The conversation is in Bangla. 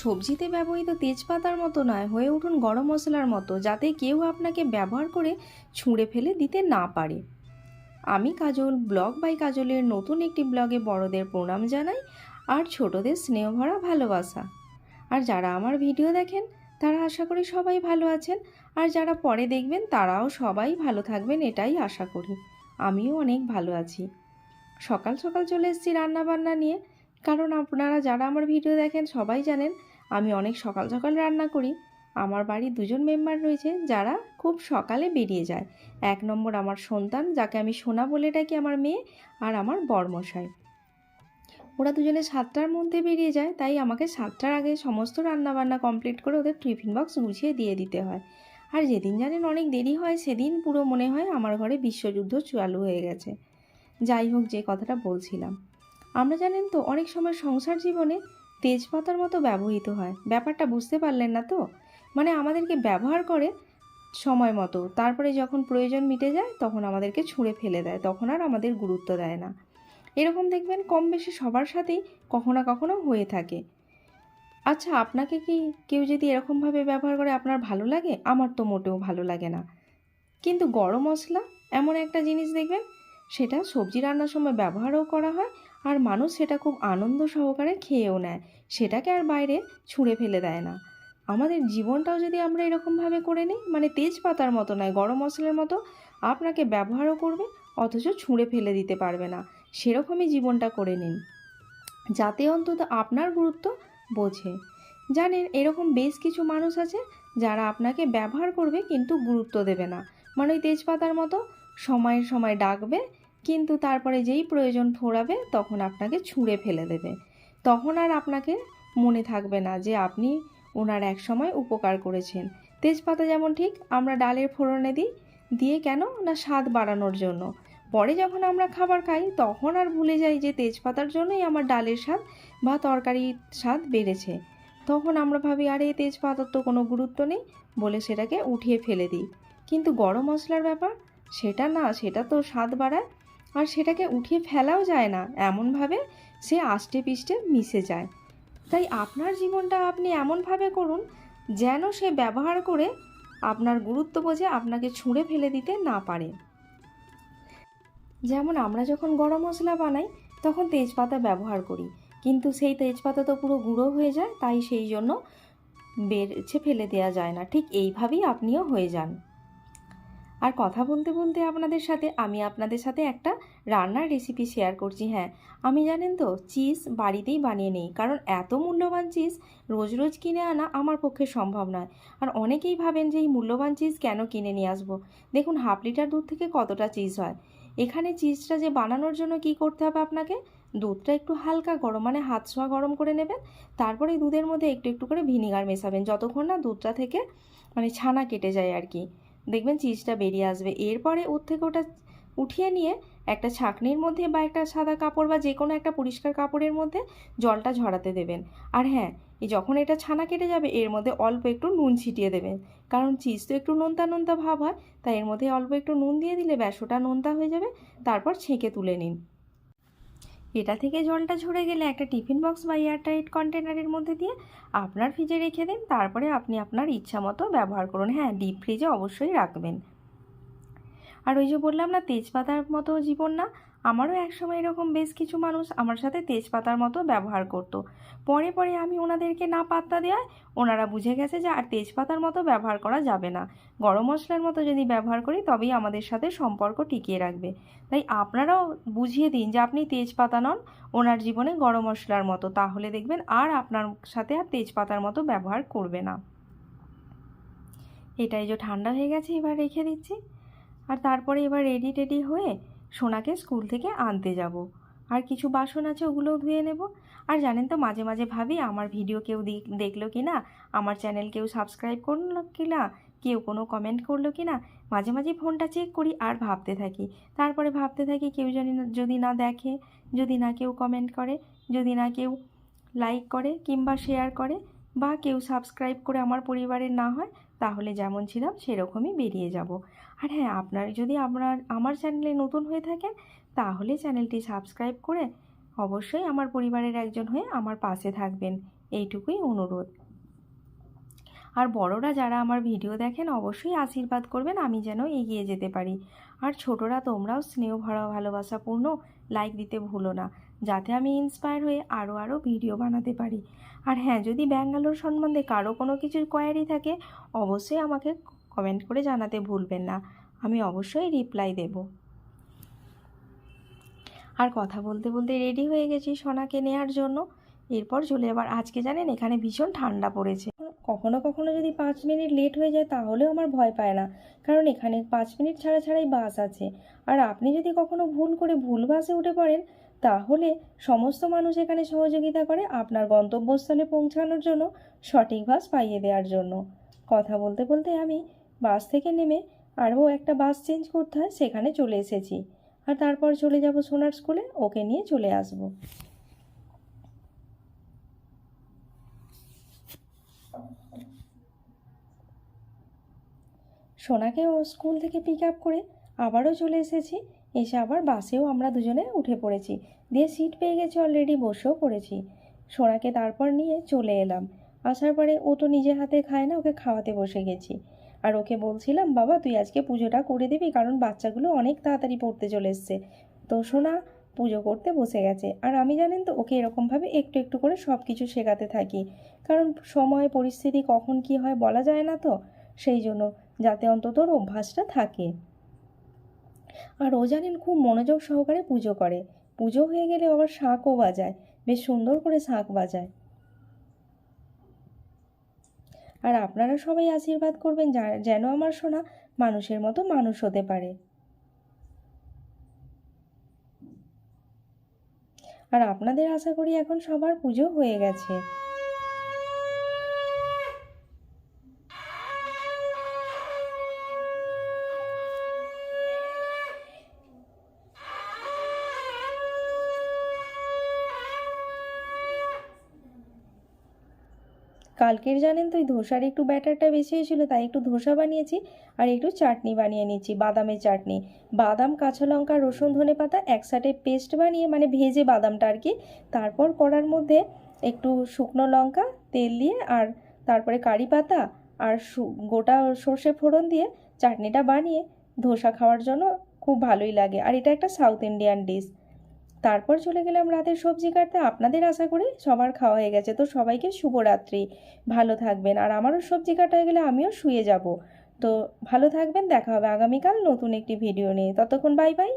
সবজিতে ব্যবহৃত তেজপাতার মতো নয়, হয়ে উঠুন গরম মশলার মতো, যাতে কেউ আপনাকে ব্যবহার করে ছুঁড়ে ফেলে দিতে না পারে। আমি কাজল, ব্লগ বাই কাজলের নতুন একটি ব্লগে বড়দের প্রণাম জানাই আর ছোটদের স্নেহ ভরা ভালোবাসা। আর যারা আমার ভিডিও দেখেন, তারা আশা করি সবাই ভালো আছেন, আর যারা পরে দেখবেন, তারাও সবাই ভালো থাকবেন, এটাই আশা করি। আমিও অনেক ভালো আছি। সকাল সকাল চলে এসেছি রান্না বান্না নিয়ে। কারণ আপনারা যারা আমার ভিডিও দেখেন, সবাই জানেন আমি অনেক সকাল সকাল রান্না করি। আমার বাড়ির দুজন মেম্বার রয়েছে যারা খুব সকালে বেরিয়ে যায়। এক নম্বর আমার সন্তান, যাকে আমি সোনা বলে ডাকি আমার মেয়ে, আর আমার বরমশাই। ওরা দুজনে সাতটার মধ্যে বেরিয়ে যায়, তাই আমাকে সাতটার আগে সমস্ত রান্নাবান্না কমপ্লিট করে ওদের টিফিন বক্স গুছিয়ে দিয়ে দিতে হয়। আর যেদিন জানেন অনেক দেরি হয়, সেদিন পুরো মনে হয় আমার ঘরে বিশ্বযুদ্ধ চালু হয়ে গেছে। যাই হোক, যে কথাটা বলছিলাম। আমরা জানেন তো, অনেক সময় সংসার জীবনে তেজপাতার মতো ব্যবহৃত হয়। ব্যাপারটা বুঝতে পারলেন না তো? মানে আমাদেরকে ব্যবহার করে সময় মতো। তারপরে যখন প্রয়োজন মিটে যায়, তখন আমাদেরকে ছুঁড়ে ফেলে দেয়। তখন আর আমাদের গুরুত্ব দেয় না। এরকম দেখবেন কম বেশি সবার সাথেই কখনো কখনো হয়ে থাকে। আচ্ছা আপনাকে কি কেউ যদি এরকমভাবে ব্যবহার করে আপনার ভালো লাগে? আমার তো মোটেও ভালো লাগে না। কিন্তু গরম মশলা এমন একটা জিনিস দেখবেন, সেটা সবজি রান্নার সময় ব্যবহারও করা হয় আর মানুষ সেটা খুব আনন্দ সহকারে খেয়েও নেয়। সেটাকে আর বাইরে ছুঁড়ে ফেলে দেয় না। আমাদের জীবনটাও যদি আমরা এরকমভাবে করে নিই মানে তেজপাতার মতো নয়, গরম মশলার মতো, আপনাকে ব্যবহারও করবে, অথচ ছুঁড়ে ফেলে দিতে পারবে না। সেরকমই জীবনটা করে নিন। যাতে অন্তত আপনার গুরুত্ব বোঝে। জানেন, এরকম বেশ কিছু মানুষ আছে, যারা আপনাকে ব্যবহার করবে কিন্তু গুরুত্ব দেবে না। মানে ওই তেজপাতার মতো সময়ের সময় ডাকবে কিন্তু তারপরে যেই প্রয়োজন ফোরাবে তখন আপনাকে ছুঁড়ে ফেলে দেবে। তখন আর আপনাকে মনে থাকবে না যে আপনি ওনার এক সময় উপকার করেছেন। তেজপাতা যেমন ঠিক আমরা ডালের ফোড়নে দিই, দিয়ে কেন না স্বাদ বাড়ানোর জন্য। পরে যখন আমরা খাবার খাই তখন আর ভুলে যাই যে তেজপাতার জন্যই আমার ডালের স্বাদ বা তরকারির স্বাদ বেড়েছে। তখন আমরা ভাবি, আরে, তেজপাতার তো কোনো গুরুত্ব নেই, বলে সেটাকে উঠিয়ে ফেলে দিই। কিন্তু গরম মশলার ব্যাপার, সেটা না, সেটা তো স্বাদ বাড়ায়। আর সেটাকে উঠিয়ে ফেলাও যায় না। এমনভাবে সে আষ্টে পিষ্টে মিশে যায়। তাই আপনার জীবনটা আপনি এমনভাবে করুন যেন সে ব্যবহার করে আপনার গুরুত্ব বোঝে, আপনাকে ছুঁড়ে ফেলে দিতে না পারে। যেমন আমরা যখন গরম মশলা বানাই, তখন তেজপাতা ব্যবহার করি। কিন্তু সেই তেজপাতা তো পুরো গুঁড়ো হয়ে যায়, তাই সেই জন্য বেরছে ফেলে দেওয়া যায় না। ঠিক এইভাবেই আপনিও হয়ে যান। আর কথা বলতে বলতে আপনাদের সাথে, আমি আপনাদের সাথে একটা রান্নার রেসিপি শেয়ার করছি হ্যাঁ। আমি জানেন তো চিজ বাড়িতেই বানিয়ে নেই, কারণ এত মূল্যবান চিজ রোজ রোজ কিনে আনা আমার পক্ষে সম্ভব নয়। আর অনেকেই ভাবেন যে এই মূল্যবান চিজ কেন কিনে নিয়ে আসব? দেখুন, হাফ লিটার দুধ থেকে কতটা চিজ হয়? এখানে চিজটা যে বানানোর জন্য কি করতে হবে আপনাকে? দুধটা একটু হালকা গরম মানে হাত ছোঁয়া গরম করে নেবেন, তারপরে দুধের মধ্যে একটু একটু করে ভিনিগার মেশাবেন, যতক্ষণ না দুধটা থেকে মানে ছানা কেটে যায় আর কি। দেখবেন চিজটা বেরিয়ে আসবে। এরপরে ওর থেকে ওটা উঠিয়ে নিয়ে একটা ছাঁকনির মধ্যে বা একটা সাদা কাপড় বা যে কোনো একটা পরিষ্কার কাপড়ের মধ্যে জলটা ঝরাতে দেবেন। আর হ্যাঁ যখন এটা ছানা কেটে যাবে, এর মধ্যে অল্প একটু নুন ছিটিয়ে দেবেন। কারণ চিজ তো একটু নোনতা নোনতা ভাব হয়, তাই এর মধ্যে অল্প একটু নুন দিয়ে দিলে ব্যাস ওটা নোনতা হয়ে যাবে, তারপর ছেঁকে তুলে নিন। এটা থেকে জলটা ঝরে গেলে একটা টিফিন বক্স বা এয়ারটাইট কন্টেনারের মধ্যে দিয়ে আপনার ফ্রিজে রেখে দিন। তারপরে আপনি আপনার ইচ্ছা মতো ব্যবহার করুন। হ্যাঁ ডিপ ফ্রিজে অবশ্যই রাখবেন। আর ওই যে বললাম না, তেজপাতার মতো জীবন না। আমারও একসময় এরকম বেশ কিছু মানুষ আমার সাথে তেজপাতার মতো ব্যবহার করতো। পরে পরে আমি ওনাদেরকে না পাত্তা দেওয়ায় ওনারা বুঝে গেছে যে আর তেজপাতার মতো ব্যবহার করা যাবে না। গরম মশলার মতো যদি ব্যবহার করি, তবেই আমাদের সাথে সম্পর্ক টিকিয়ে রাখবে। তাই আপনারাও বুঝিয়ে দিন যে আপনি তেজপাতা নন, ওনার জীবনে গরম মশলার মতো। তাহলে দেখবেন আর আপনার সাথে আর তেজপাতার মতো ব্যবহার করবে না। এটাই যে ঠান্ডা হয়ে গেছে, এবার রেখে দিচ্ছি। আর তারপরে এবার রেডি টেডি হয়ে সোনাকে স্কুল থেকে আনতে যাব। আর কিছু বাসন আছে, ওগুলোও ধুয়ে নেব। আর জানেন তো, মাঝে মাঝে ভাবি, আমার ভিডিও কেউ দেখল কি না আমার চ্যানেল কেউ সাবস্ক্রাইব করল কি না কেউ কোনো কমেন্ট করল কি না মাঝে মাঝে ফোনটা চেক করি আর ভাবতে থাকি। তারপরে ভাবতে থাকি কেউ জানি যদি না দেখে, যদি না কেউ কমেন্ট করে, যদি না কেউ লাইক করে কিংবা শেয়ার করে বা কেউ সাবস্ক্রাইব করে আমার পরিবারের না হয়, তাহলে যেমন ছিলাম সেরকমই বেরিয়ে যাব। আর হ্যাঁ আপনার যদি আপনার, আমার চ্যানেলে নতুন হয়ে থাকেন, তাহলে চ্যানেলটি সাবস্ক্রাইব করে অবশ্যই আমার পরিবারের একজন হয়ে আমার পাশে থাকবেন। এইটুকুই অনুরোধ। আর বড়রা যারা আমার ভিডিও দেখেন, অবশ্যই আশীর্বাদ করবেন, আমি যেন এগিয়ে যেতে পারি। আর ছোটরা, তোমরাও স্নেহ ভরা, ভালোবাসাপূর্ণ লাইক দিতে ভুলো না, যাতে আমি ইন্সপায়ার হয়ে আরও আরও ভিডিও বানাতে পারি। আর হ্যাঁ যদি ব্যাঙ্গালোর সম্বন্ধে কারও কোনো কিছুর কোয়ারি থাকে, অবশ্যই আমাকে কমেন্ট করে জানাতে ভুলবেন না। আমি অবশ্যই রিপ্লাই দেব। আর কথা বলতে বলতে রেডি হয়ে গেছি সোনাকে নেওয়ার জন্য। এরপর চলে আবার, আজকে জানেন এখানে ভীষণ ঠান্ডা পড়েছে। কখনো কখনো যদি পাঁচ মিনিট লেট হয়ে যায় তাহলেও আমার ভয় পায় না, কারণ এখানে পাঁচ মিনিট ছাড়া ছাড়াই বাস আছে। আর আপনি যদি কখনো ভুল করে ভুল বাসে উঠে পড়েন, তাহলে সমস্ত মানুষ এখানে সহযোগিতা করে আপনার গন্তব্যস্থলে পৌঁছানোর জন্য সঠিক বাস পাইয়ে দেওয়ার জন্য। কথা বলতে বলতে আমি বাস থেকে নেমে আরও একটা বাস চেঞ্জ করতে হয়, সেখানে চলে এসেছি। আর তারপর চলে যাব সোনার স্কুলে, ওকে নিয়ে চলে আসব। সোনাকে ও স্কুল থেকে পিক আপ করে আবারও চলে এসেছি। এসে আবার বাসেও আমরা দুজনে উঠে পড়েছি। দিয়ে সিট পেয়ে গেছি অলরেডি বসেও পড়েছি। সোনাকে তারপর নিয়ে চলে এলাম। আসার পরে ও তো নিজে হাতে খায় না, ওকে খাওয়াতে বসে গেছি। আর ওকে বলছিলাম, বাবা, তুই আজকে পুজোটা করে দিবি কারণ বাচ্চাগুলো অনেক তাড়াতাড়ি পড়তে চলে এসছে। তো সোনা পুজো করতে বসে গেছে। আর আমি জানেন তো, ওকে এরকমভাবে একটু একটু করে সব কিছু শেখাতে থাকি। কারণ সময়, পরিস্থিতি কখন কি হয় বলা যায় না তো, সেই জন্য যাতে অন্তত ওর অভ্যাসটা থাকে। আর ও জানেন, খুব মনোযোগ সহকারে পুজো করে। পুজো হয়ে গেলে আবার শাঁখও বাজায়, বেশ সুন্দর করে শাঁখ বাজায়। আর আপনারা সবাই আশীর্বাদ করবেন যেন আমার সোনা মানুষের মতো মানুষ হতে পারে। আর আপনাদের আশা করি এখন সবার পুজো হয়ে গেছে। কালকের জানেন তো ওই ধোসার একটু ব্যাটারটা বেশি হয়েছিল, তাই একটু ধোসা বানিয়েছি আর একটু চাটনি বানিয়ে নিয়েছি বাদামের চাটনি। বাদাম, কাঁচা লঙ্কা, রসুন, ধনে পাতা একসাথে পেস্ট বানিয়ে মানে ভেজে বাদামটা আর কি, তারপর কড়ার মধ্যে একটু শুকনো লঙ্কা, তেল দিয়ে আর তারপরে কারি পাতা আর গোটা সর্ষে ফোড়ন দিয়ে চাটনিটা বানিয়ে ধোসা খাওয়ার জন্য খুব ভালোই লাগে। আর এটা একটা সাউথ ইন্ডিয়ান ডিশ। তারপর চলে গেলাম রাতের সবজি কাটতে। আপনাদের আশা করি সবার খাওয়া হয়ে গেছে। তো সবাইকে শুভরাত্রি। ভালো থাকবেন। আর আমারও সবজি কাটা হয়ে গেলে আমিও শুয়ে যাব। তো ভালো থাকবেন। দেখা হবে আগামীকাল নতুন একটি ভিডিও নিয়ে। ততক্ষণ বাই বাই।